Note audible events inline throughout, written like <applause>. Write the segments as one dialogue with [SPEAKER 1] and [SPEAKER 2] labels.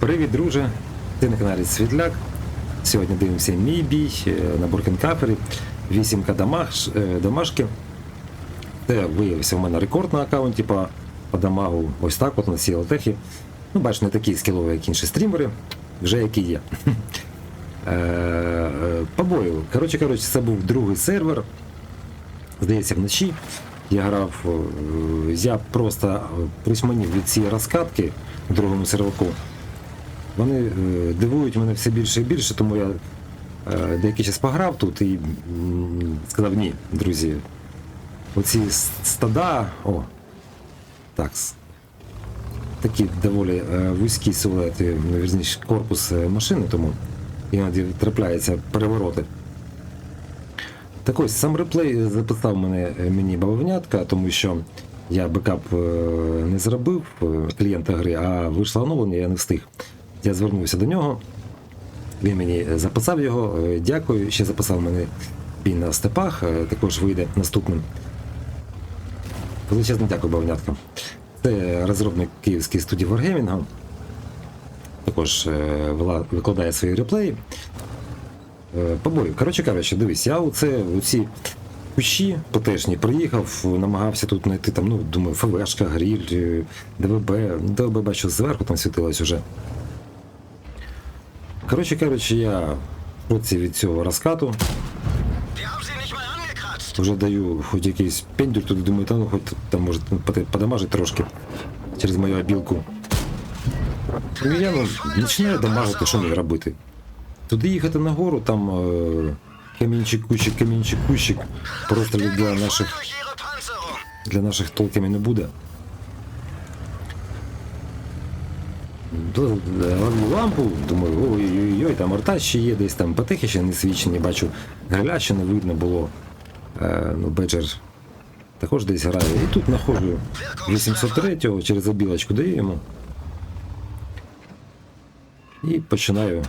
[SPEAKER 1] Привіт, друже! Ти на каналі Світляк. Сьогодні дивимося мій бій е, на Буркенкапері. 8К дамаж, е. Це виявився у мене рекорд на аккаунті по, по дамагу. Ось так от на цій латехі. Ну, бачиш, не такі скілові, як інші стрімери, вже які є. <laughs> Е, е, По. Коротше, коротше, це був другий сервер. Здається, вночі. Я грав, е, я просто присманів від цієї розкатки в другому серваку. Вони е, дивують мене все більше і більше, тому я е, деякий час пограв тут і сказав ні, друзі. Оці стада. О, так. Такі доволі е, вузькі силуети, вірніше, корпус машини, тому іноді трапляються перевороти. Так ось сам реплей записав мене мені бавовнятка, тому що я бекап не зробив клієнта гри, а вийшло оновлення, я не встиг. Я звернувся до нього. Він мені записав його. е, Дякую. Ще записав мене бій на степах, е, також вийде наступним. Величезне дякую, бавовнятка. Це розробник київської студії Wargaming. Також е, викладає свої реплеї. Е, Побою. Коротше кажучи, дивись, я оце, оці кущі потешні приїхав, намагався тут знайти там, ну, думаю, ФВшка, гріль, е, ДВБ. Ну, ДВБ бачу зверху там світилось уже. Коротше кажучи, я в шоці від цього розкату. Вже даю хоч якийсь пендюр, туди думаю, та ну хоч там може подамажить трошки через мою обілку. Ну я ну, починаю дамажити, що мені робити. Туди їхати нагору, там е, камінчик, кущик, камінчик, кущик. Прострілів для наших, для наших толками не буде. Ду- лампу, думаю, ой-ой-ой, там арта ще є, десь там потехи ще не свічені, бачу, гриля ще не видно було. Е, ну, Беджер також десь грає. І тут знаходжу 803-го через обілочку даю йому. І починаю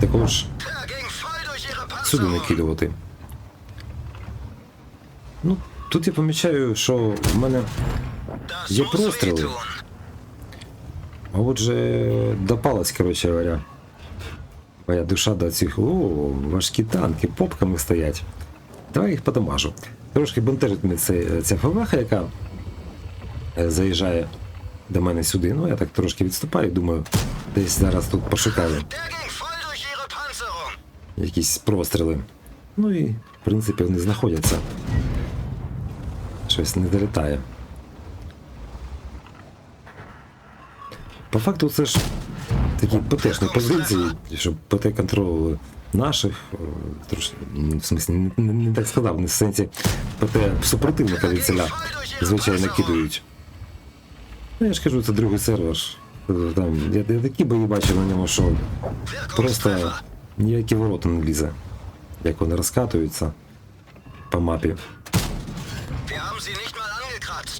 [SPEAKER 1] також сюди накидувати. Ну, тут я помічаю, що в мене Є простріли. А отже, допалась, коротше говоря. Моя душа до цих о, важкі танки, попками стоять. Давай їх подамажу. Трошки бентежить мене це, ця ФВХ, яка е, заїжджає до мене сюди. Ну, я так трошки відступаю, думаю, десь зараз тут пошукаю якісь простріли. Ну і, в принципі, вони знаходяться. Щось не долітає. По факту це ж такі ПТшні позиції, щоб ПТ контролювали наших, е, трошки, в смислі, не, не, не так сказав, не в сенсі ПТ супротивника від звичайно кидають. Ну я ж кажу, це другий сервер. Там, я, я такі бої бачив на ньому, що просто ніякі ворота не лізе, як вони розкатуються по мапі.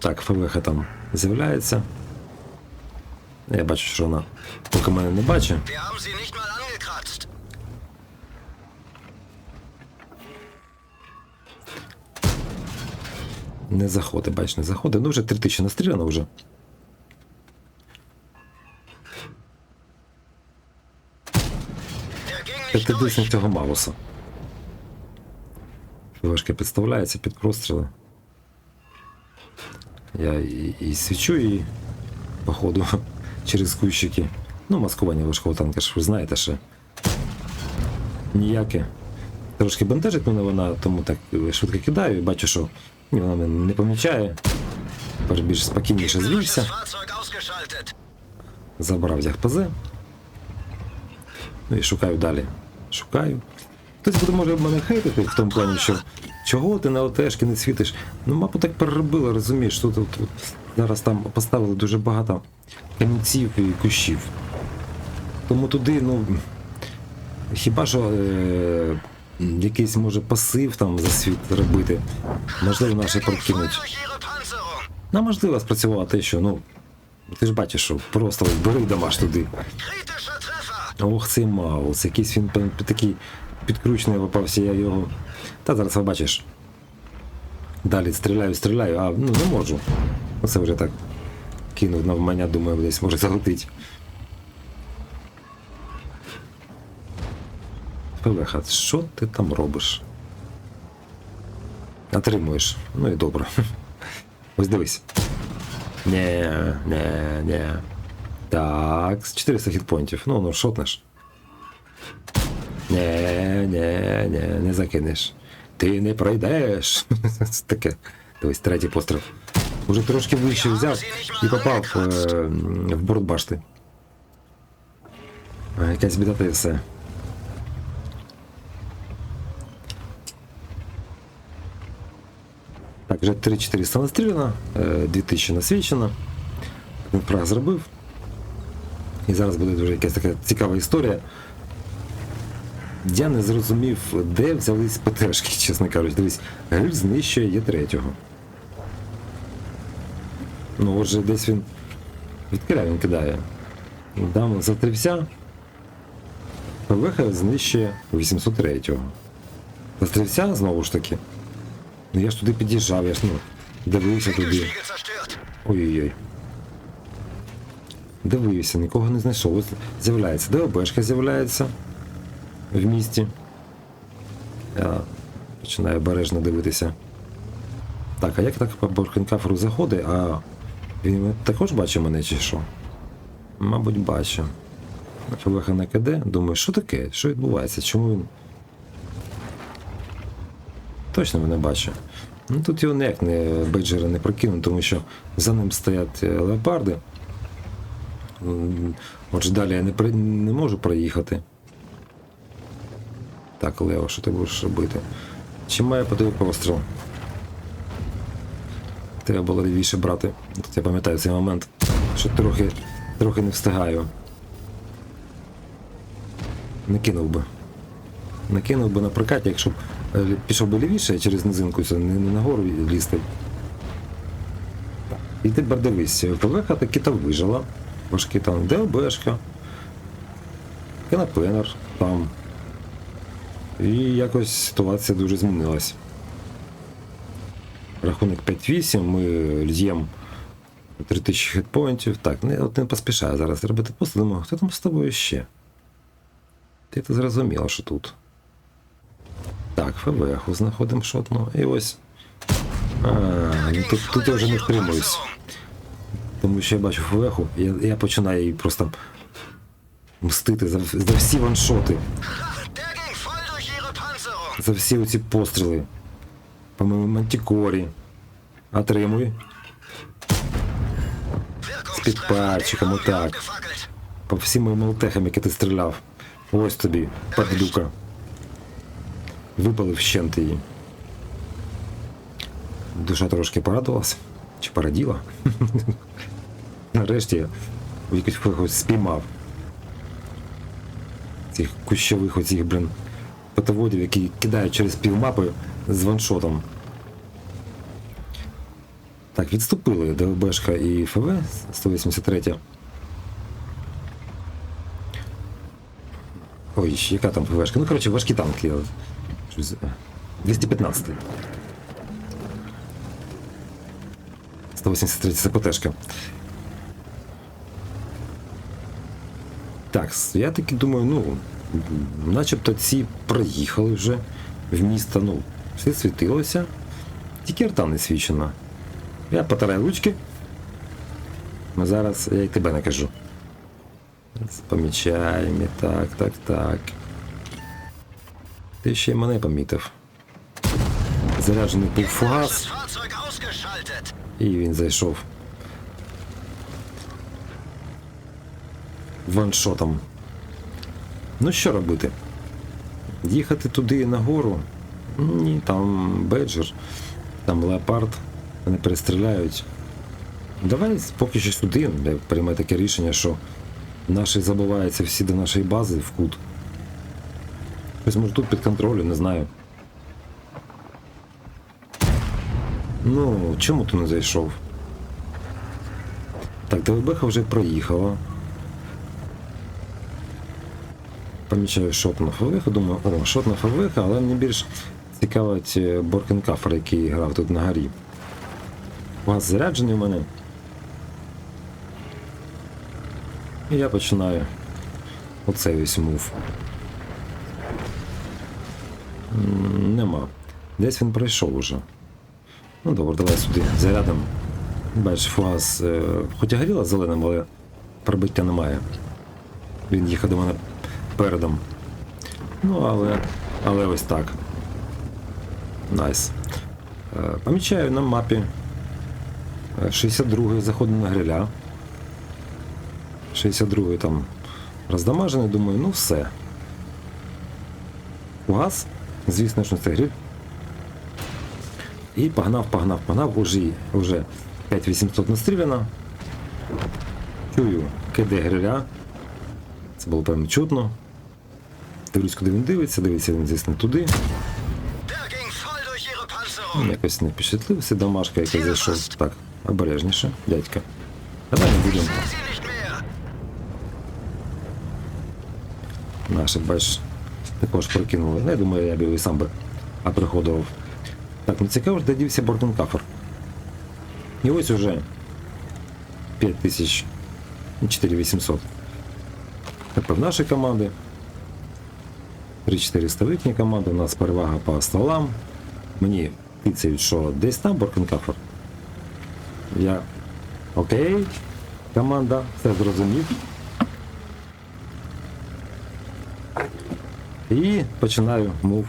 [SPEAKER 1] Так, ФВХ там з'являється. Я бачу, що вона поки мене не бачить. Не заходить, бач, не заходить. Ну вже 3000 настріляно вже. Це ти дійсно цього Мауса. ФВшка підставляється під простріли. Я і, і свічу її, походу, через кущики. Ну, маскування важкого танка, ж ви знаєте ще. Ніяке. Трошки бентежить мене вона, тому так швидко кидаю і бачу, що вона мене не помічає. Тепер більш спокійніше звівся. Забрав ягпз. Ну і шукаю далі. Шукаю. Хтось буде може мене хейтити в тому плані, що чого ти на ОТшки не світиш? Ну, мапу так переробили, розумієш, тут, тут, тут зараз там поставили дуже багато камінців і кущів. Тому туди, ну. Хіба що е, якийсь може пасив там за світ робити. Можливо, наші прокинуть.
[SPEAKER 2] Panzerung.
[SPEAKER 1] Ну, можливо, спрацювало те, що, ну. Ти ж бачиш, що просто бери дамаш туди. Ох, цей Маус, якийсь він такий підкручений попався я його. Та зараз побачиш. Далі стріляю, стріляю, а ну не можу. Оце вже так кинув на мене, думаю, десь може залетить. ПВХ, що ти там робиш? Отримуєш, ну і добре. <laughs> Ось дивись. Не, не, не. Так, 400 хітпоінтів. Ну, ну шотнеш. Не, не, не, не закинеш. Ти не пройдеш. <laughs> Це Таке. Дивись, третій постріл. Уже трошки вище взяв і попав е, в борт башти. А, Якась біда та і все. Так, вже 3400 настріляно, е, 2000 насвічено. Він фраг зробив. І зараз буде дуже якась така цікава історія. Я не зрозумів, де взялись ПТшки, чесно кажучи. Дивись, Гель знищує є третього. Ну, отже, десь він від краю він кидає. Дам затрився. ПВХ знищує 803-го. Застрівся знову ж таки. Ну я ж туди під'їжджав, я ж ну, дивився туди. Ой-ой-ой. Дивився, нікого не знайшов. Ось з'являється. ДОБшка з'являється в місті. Я починаю обережно дивитися. Так, а як так по Борхенкаферу заходить, а він також бачить мене чи що? Мабуть, бачить. ФВХ на КД, думаю, що таке? Що відбувається? Чому він. Точно мене бачить. Ну тут його ніяк не бейджери не прокинуть, тому що за ним стоять е, леопарди. Отже, далі я не, при- не можу проїхати. Так, Лео, що ти будеш робити? Чи має по тобі постріл? Треба було лівіше брати. Тут я пам'ятаю цей момент, що трохи, трохи не встигаю. Не кинув би. Не кинув би на прокаті, якщо б е, пішов би лівіше через низинку, не, не нагору лізти. І тепер дивись, ПВХ таки там вижила. Важкий там ДЛБшка. Канапенер там. І якось ситуація дуже змінилась. Рахунок 5-8, ми льємо 3000 хітпоінтів. Так, не, от не поспішаю зараз робити пост, думаю, хто там з тобою ще? Ти то зрозуміло, що тут. Так, ФВХ знаходимо шотну. І ось. А, ну тут, тут я вже не втримуюсь. Тому що я бачу ФВХ, я, я починаю її просто мстити за, за всі ваншоти, за всі оці постріли. По мантікорі. Отримуй.
[SPEAKER 2] Wirkungstreffer
[SPEAKER 1] пальчиком,
[SPEAKER 2] den
[SPEAKER 1] вот так. По всім моїм ЛТХам, які ти стріляв. Ось тобі, падлюка. Випалив щент її. Душа трошки порадувалась. Чи пораділа? <laughs> Нарешті я якось спіймав. Цих кущових оцих, блін, потоводів, які кидають через півмапи з ваншотом. Так, відступили ДЛБшка і ФВ 183. Ой, яка там ПВшка? Ну, коротше, важкі танки. я щось, е, 215. 183 це ПТшка. Так, я таки думаю, ну, начебто ці проїхали вже в місто, ну, все світилося. Тільки арта не свічена. Я потираю ручки. Ну, зараз я й тебе накажу. Помічаємо, так, так, так. Ти ще й мене помітив. Заряджений був і він зайшов. Ваншотом. Ну що робити? Їхати туди нагору? Ні, там беджер, там леопард, вони перестріляють. Давай поки що сюди, я приймаю таке рішення, що наші забуваються всі до нашої бази в кут. Ось може тут під контролем, не знаю. Ну, чому ти не зайшов? Так, ДВБХ вже проїхала. Помічаю шот ФВХ, думаю, о, шот ФВХ, але мені більш цікавить е, Боркенкафер, який грав тут на горі. Газ заряджений у мене. І я починаю оцей ось мув. Нема. Десь він пройшов уже. Ну добре, давай сюди зарядом. Бачиш, фугас, е, хоч і горіла зеленим, але пробиття немає. Він їхав до мене передом. Ну, але, але ось так. Найс. Е, Помічаю на мапі. е, 62-й заходимо на гриля. 62-й там роздамажений, думаю, ну все. Фугас, звісно ж, це гриль. І погнав, погнав, погнав, уже, уже 5800 настріляно. Чую КД гриля. Це було певно чутно. Дивлюсь, куди він дивиться, дивиться він, звісно, туди.
[SPEAKER 2] Він
[SPEAKER 1] якось не впечатлився, домашка якась зайшов. Так, обережніше, дядька. Давай не будемо. Наші, бач, також прокинули. Ну, я думаю, я б його і сам би оприходував. Так, ну цікаво, де дівся борденкафер. І ось уже 5000 4800. КП в нашій команди. 3-4 літні команди, у нас перевага по столам. Мені тицяють, що десь там Боркенкафер. Я. Окей, команда, все зрозумів. І починаю мув,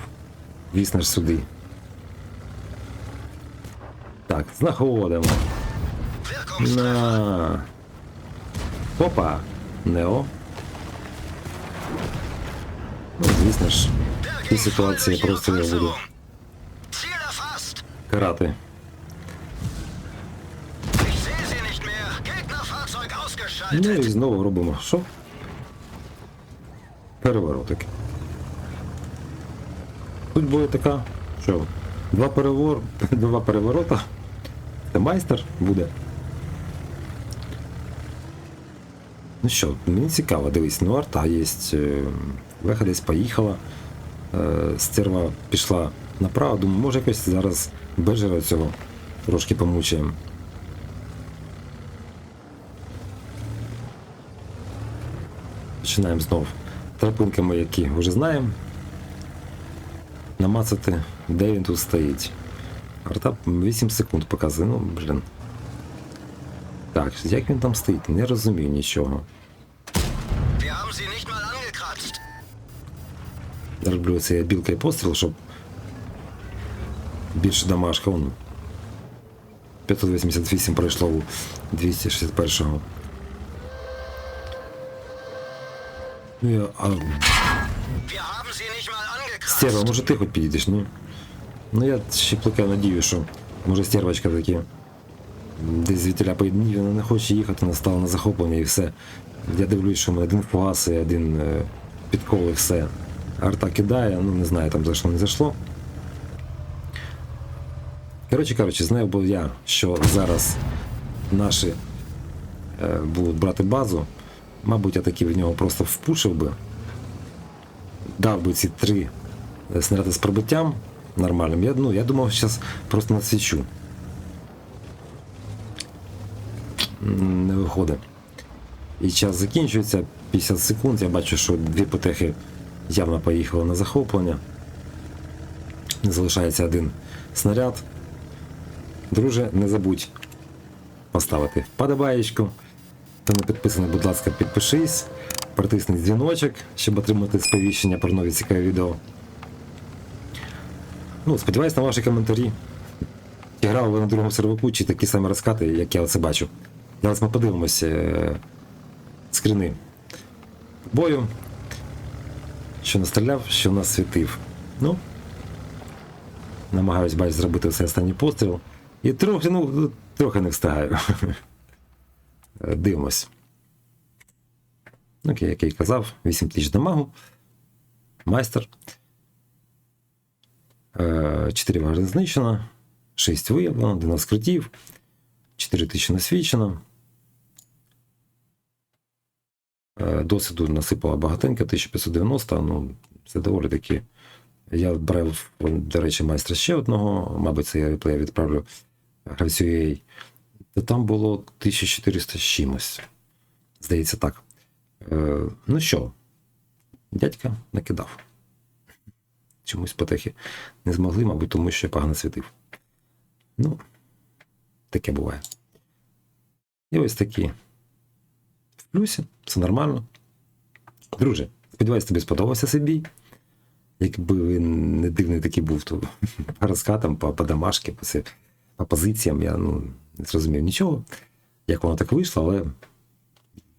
[SPEAKER 1] звісно сюди. Так, знаходимо. На. Опа! Нео звісно ж,
[SPEAKER 2] voll
[SPEAKER 1] ситуації просто я буду карати. Ну і знову робимо що? Переворотик. Тут буде така, що два перевор, <laughs> два переворота. Це майстер буде. Ну що, мені цікаво, дивись, ну арта є. е, десь поїхала. е, Стерва пішла направо, думаю, може якось зараз бежера цього трошки помучаємо. Починаємо знов тропинками, які вже знаємо. Намацати, де він тут стоїть. Арта 8 секунд показує, ну, блін. Так, як він там стоїть? Не розумію нічого. Роблю цей білка і постріл, щоб більше дамажка. Вон. 588 пройшло у 261-го. Ну, я, а, Стерва, може ти хоч підійдеш, ні? Ну я ще плекаю надію, що може стервочка таки десь звідтіля поєдні, вона не хоче їхати, вона стала на захоплення і все. Я дивлюсь, що ми один фугас і один е, підкол і все. Арта кидає, ну не знаю, там зайшло, не зайшло. Коротше кажучи, знаю бо я, що зараз наші е, будуть брати базу. Мабуть, я таки в нього просто впушив би дав би ці три е, снаряди з пробиттям нормальним. Я, ну, я думав, зараз просто надсвічу. Не виходить. І час закінчується, 50 секунд. Я бачу, що дві потехи явно поїхали на захоплення. Залишається один снаряд. Друже, не забудь поставити вподобаєчку. Хто не підписаний, будь ласка, підпишись, притисни дзвіночок, щоб отримати сповіщення про нові цікаві відео. Ну, сподіваюсь на ваші коментарі. Чи грали ви на другому серваку, чи такі самі розкати, як я оце бачу. Зараз ми подивимося е, скрини бою. Що настріляв, що насвітив. Ну, намагаюсь бач, зробити цей останній постріл. І трохи, ну, трохи не встигаю. Е, <laughs> Дивимось. Окей, як я і казав, 8 тисяч дамагу. Майстер. 4 ваги знищено, 6 виявлено, 12 критів, 4 тисячі насвічено. Е, Досвіду насипала багатенько, 1590, ну, це доволі таки. Я брав, до речі, майстра ще одного, мабуть, це я реплей відправлю гравцю EA. Там було 1400 з чимось. Здається, так. Е, ну що, дядька накидав. чомусь потехи не змогли, мабуть, тому що я погано світив. Ну, таке буває. І ось такі. Плюсі, все нормально. Друже, сподіваюсь, тобі сподобався цей. Якби він не дивний такий був, то <laughs> по розкатам, по, по домашки, по, по позиціям я ну, не зрозумів нічого, як воно так вийшло, але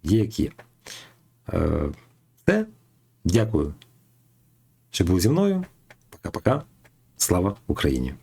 [SPEAKER 1] є як є. Е, все. Дякую, що був зі мною. Пока-пока. Слава Україні!